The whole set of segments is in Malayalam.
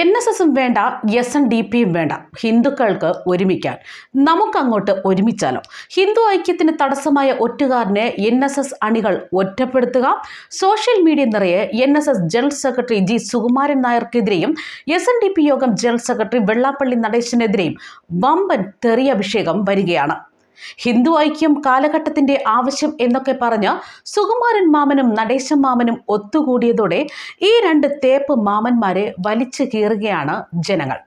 എൻ എസ് എസും വേണ്ട എസ് എൻ ഡി പിയും വേണ്ട. ഹിന്ദുക്കൾക്ക് ഒരുമിക്കാൻ. നമുക്കങ്ങോട്ട് ഒരുമിച്ചാലോ? ഹിന്ദു ഐക്യത്തിന് തടസ്സമായ ഒറ്റുകാരനെ എൻ എസ് എസ് അണികൾ ഒറ്റപ്പെടുത്തുക. സോഷ്യൽ മീഡിയ നിറയെ N S S general secretary G Sukumaran നായർക്കെതിരെയും S N D P Yogam general secretary Vellappally നടേശനെതിരെയും വമ്പൻ തെറിയഭിഷേകം വരികയാണ്. ഹിന്ദു ഐക്യം കാലഘട്ടത്തിന്റെ ആവശ്യം എന്നൊക്കെ പറഞ്ഞ് സുകുമാരൻ മാമനും നടേശൻ മാമനും ഒത്തുകൂടിയതോടെ ഈ രണ്ട് തേപ്പ് മാമന്മാരെ വലിച്ചു കീറുകയാണ് ജനങ്ങൾ.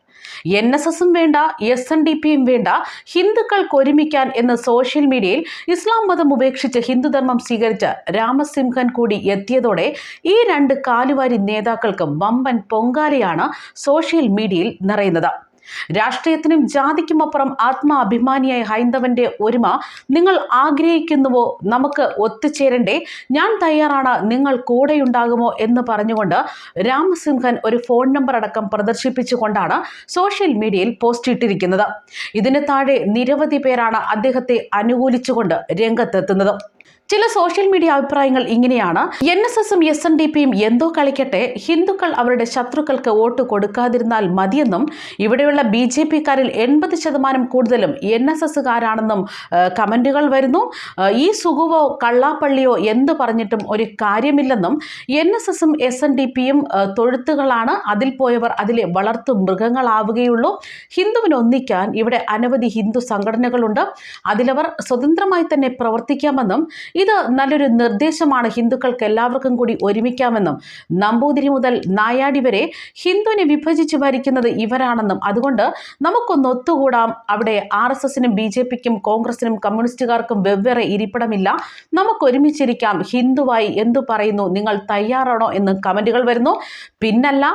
എൻ എസ് എസും വേണ്ട എസ് എൻ ഡി പിയും വേണ്ട ഹിന്ദുക്കൾക്ക് ഒരുമിക്കാൻ എന്ന് സോഷ്യൽ മീഡിയയിൽ ഇസ്ലാം മതം ഉപേക്ഷിച്ച് ഹിന്ദുധർമ്മം സ്വീകരിച്ച രാമസിംഹൻ കൂടി എത്തിയതോടെ ഈ രണ്ട് കാലുവാരി നേതാക്കൾക്ക് വമ്പൻ പൊങ്കാലയാണ് സോഷ്യൽ മീഡിയയിൽ നിറയുന്നത്. രാഷ്ട്രീയത്തിനും ജാതിക്കുമപ്പുറം ആത്മാഭിമാനിയായ ഹൈന്ദവന്റെ ഒരുമ നിങ്ങൾ ആഗ്രഹിക്കുന്നുവോ നമുക്ക് ഒത്തുചേരണ്ടേ? ഞാൻ തയ്യാറാണ്. നിങ്ങൾ കൂടെയുണ്ടാകുമോ എന്ന് പറഞ്ഞുകൊണ്ട് രാമസിംഹൻ ഒരു ഫോൺ നമ്പർ അടക്കം പ്രദർശിപ്പിച്ചുകൊണ്ടാണ് സോഷ്യൽ മീഡിയയിൽ പോസ്റ്റ് ഇട്ടിരിക്കുന്നത്. ഇതിന് താഴെ നിരവധി പേരാണ് അദ്ദേഹത്തെ അനുകൂലിച്ചുകൊണ്ട് രംഗത്തെത്തുന്നത്. ചില സോഷ്യൽ മീഡിയ അഭിപ്രായങ്ങൾ ഇങ്ങനെയാണ്. എൻ എസ് എസും എസ് എൻ ഡി പിയും എന്തോ കളിക്കട്ടെ ഹിന്ദുക്കൾ അവരുടെ ശത്രുക്കൾക്ക് വോട്ട് കൊടുക്കാതിരുന്നാൽ മതിയെന്നും ഇവിടെയുള്ള ബി ജെ പിക്കാരിൽ എൺപത് ശതമാനം കൂടുതലും എൻ എസ് എസ്സുകാരാണെന്നും കമന്റുകൾ വരുന്നു. ഈ സുഖവോ കള്ളാപ്പള്ളിയോ എന്ത് പറഞ്ഞിട്ടും ഒരു കാര്യമില്ലെന്നും എൻ എസ് എസും എസ് എൻ ഡി പിയും തൊഴുത്തുകളാണ്. അതിൽ പോയവർ അതിലെ വളർത്തു മൃഗങ്ങളാവുകയുള്ളൂ. ഹിന്ദുവിനൊന്നിക്കാൻ ഇവിടെ അനവധി ഹിന്ദു സംഘടനകളുണ്ട്. അതിലവർ സ്വതന്ത്രമായി തന്നെ പ്രവർത്തിക്കാമെന്നും ഇത് നല്ലൊരു നിർദ്ദേശമാണ് ഹിന്ദുക്കൾക്ക് എല്ലാവർക്കും കൂടി ഒരുമിക്കാമെന്നും നമ്പൂതിരി മുതൽ നായാടി വരെ ഹിന്ദുവിനെ വിഭജിച്ച് ഭരിക്കുന്നത് ഇവരാണെന്നും അതുകൊണ്ട് നമുക്കൊന്ന് ഒത്തുകൂടാം. അവിടെ ആർ എസ് എസിനും ബി ജെ പിക്കും കോൺഗ്രസിനും കമ്മ്യൂണിസ്റ്റുകാർക്കും വെവ്വേറെ ഇരിപ്പിടമില്ല. നമുക്ക് ഒരുമിച്ചിരിക്കാം ഹിന്ദുവായി എന്തു പറയുന്നു? നിങ്ങൾ തയ്യാറാണോ എന്ന് കമന്റുകൾ വരുന്നു. പിന്നല്ല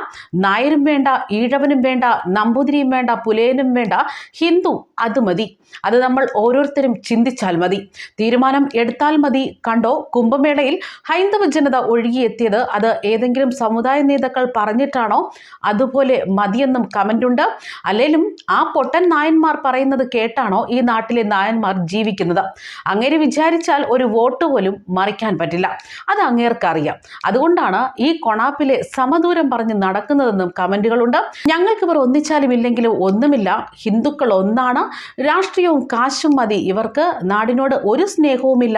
നായരും വേണ്ട ഈഴവനും വേണ്ട നമ്പൂതിരിയും വേണ്ട പുലയനും വേണ്ട ഹിന്ദു അത് മതി. അത് നമ്മൾ ഓരോരുത്തരും ചിന്തിച്ചാൽ മതി. തീരുമാനം എടുത്താൽ മതി. കണ്ടോ? കുംഭമേളയിൽ ഹൈന്ദവ ജനത ഒഴുകിയെത്തിയത് അത് ഏതെങ്കിലും സമുദായ നേതാക്കൾ പറഞ്ഞിട്ടാണോ? അതുപോലെ മതിയെന്നും കമന്റുണ്ട് അല്ലെങ്കിലും ആ പൊട്ടൻ നായന്മാർ പറയുന്നത് കേട്ടാണോ ഈ നാട്ടിലെ നായന്മാർ ജീവിക്കുന്നത്? അങ്ങേര് വിചാരിച്ചാൽ ഒരു വോട്ട് പോലും മറിക്കാൻ പറ്റില്ല. അത് അങ്ങേർക്കറിയാം അതുകൊണ്ടാണ് ഈ കൊണാപ്പിലെ സമദൂരം പറഞ്ഞ് നടക്കുന്നതെന്നും കമന്റുകളുണ്ട് ഞങ്ങൾക്കിവർ ഒന്നിച്ചാലും ഇല്ലെങ്കിലും ഒന്നുമില്ല. ഹിന്ദുക്കൾ ഒന്നാണ്. രാഷ്ട്രീയവും കാശും മതി. ഇവർക്ക് നാടിനോട് ഒരു സ്നേഹവുമില്ല.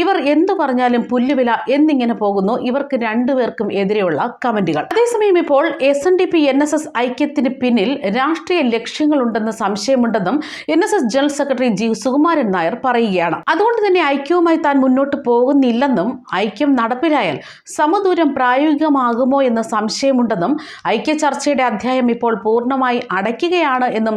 ഇവർ എന്തു പറഞ്ഞാലും പുല്ലുവില എന്നിങ്ങനെ പോകുന്നു. ഇവർക്ക് രണ്ടുപേർക്കും എതിരെയുള്ള കമന്റുകൾ. അതേസമയം ഇപ്പോൾ S N D P N S S ഐക്യത്തിന് പിന്നിൽ രാഷ്ട്രീയ ലക്ഷ്യങ്ങളുണ്ടെന്ന് സംശയമുണ്ടെന്നും N S S general secretary G. Sukumaran Nair പറയുകയാണ്. അതുകൊണ്ട് തന്നെ ഐക്യവുമായി താൻ മുന്നോട്ട് പോകുന്നില്ലെന്നും ഐക്യം നടപ്പിലായാൽ സമദൂരം പ്രായോഗികമാകുമോ എന്ന് സംശയമുണ്ടെന്നും ഐക്യ ചർച്ചയുടെ അധ്യായം ഇപ്പോൾ പൂർണമായി അടയ്ക്കുകയാണ് എന്നും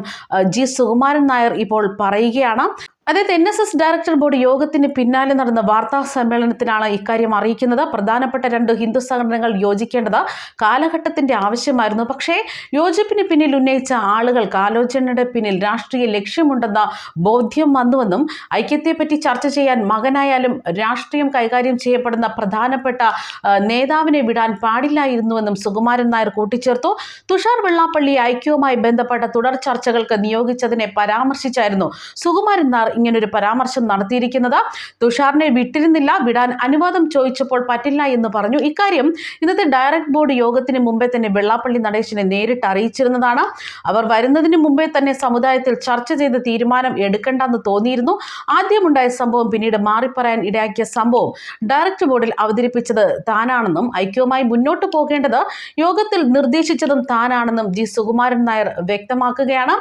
ജി. സുകുമാരൻ നായർ ഇപ്പോൾ പറയുകയാണ്. അതായത് N S S director board യോഗത്തിന് പിന്നാലെ നടന്ന വാർത്താ സമ്മേളനത്തിനാണ് ഇക്കാര്യം അറിയിക്കുന്നത്. പ്രധാനപ്പെട്ട രണ്ട് ഹിന്ദു സംഘടനകൾ യോജിക്കേണ്ടത് കാലഘട്ടത്തിന്റെ ആവശ്യമായിരുന്നു. പക്ഷേ യോജിപ്പിന് പിന്നിൽ ഉന്നയിച്ച ആളുകൾക്ക് ആലോചനയുടെ പിന്നിൽ രാഷ്ട്രീയ ലക്ഷ്യമുണ്ടെന്ന ബോധ്യം വന്നുവെന്നും ഐക്യത്തെപ്പറ്റി ചർച്ച ചെയ്യാൻ മകനായാലും രാഷ്ട്രീയം കൈകാര്യം ചെയ്യപ്പെടുന്ന പ്രധാനപ്പെട്ട നേതാവിനെ വിടാൻ പാടില്ലായിരുന്നുവെന്നും സുകുമാരൻ നായർ കൂട്ടിച്ചേർത്തു. തുഷാർ വെള്ളാപ്പള്ളി ഐക്യവുമായി ബന്ധപ്പെട്ട തുടർ ചർച്ചകൾക്ക് നിയോഗിച്ചതിനെ പരാമർശിച്ചായിരുന്നു സുകുമാരൻ നായർ ഇങ്ങനൊരു പരാമർശം നടത്തിയിരിക്കുന്നത്. തുഷാറിനെ വിട്ടിരുന്നില്ല വിടാൻ അനുവാദം ചോദിച്ചപ്പോൾ പറ്റില്ല എന്ന് പറഞ്ഞു. ഇക്കാര്യം ഇന്നത്തെ ഡയറക്ട് ബോർഡ് യോഗത്തിന് മുമ്പേ തന്നെ വെള്ളാപ്പള്ളി നടേശനെ നേരിട്ട് അറിയിച്ചിരുന്നതാണ്. അവർ വരുന്നതിന് മുമ്പേ തന്നെ സമുദായത്തിൽ ചർച്ച ചെയ്ത് തീരുമാനം എടുക്കേണ്ടെന്ന് തോന്നിയിരുന്നു. ആദ്യമുണ്ടായ സംഭവം പിന്നീട് മാറിപ്പറയാൻ ഇടയാക്കിയ സംഭവം ഡയറക്ട് ബോർഡിൽ അവതരിപ്പിച്ചത് താനാണെന്നും ഐക്യവുമായി മുന്നോട്ട് പോകേണ്ടത് യോഗത്തിൽ നിർദ്ദേശിച്ചതും താനാണെന്നും ജി സുകുമാരൻ നായർ വ്യക്തമാക്കുകയാണ്.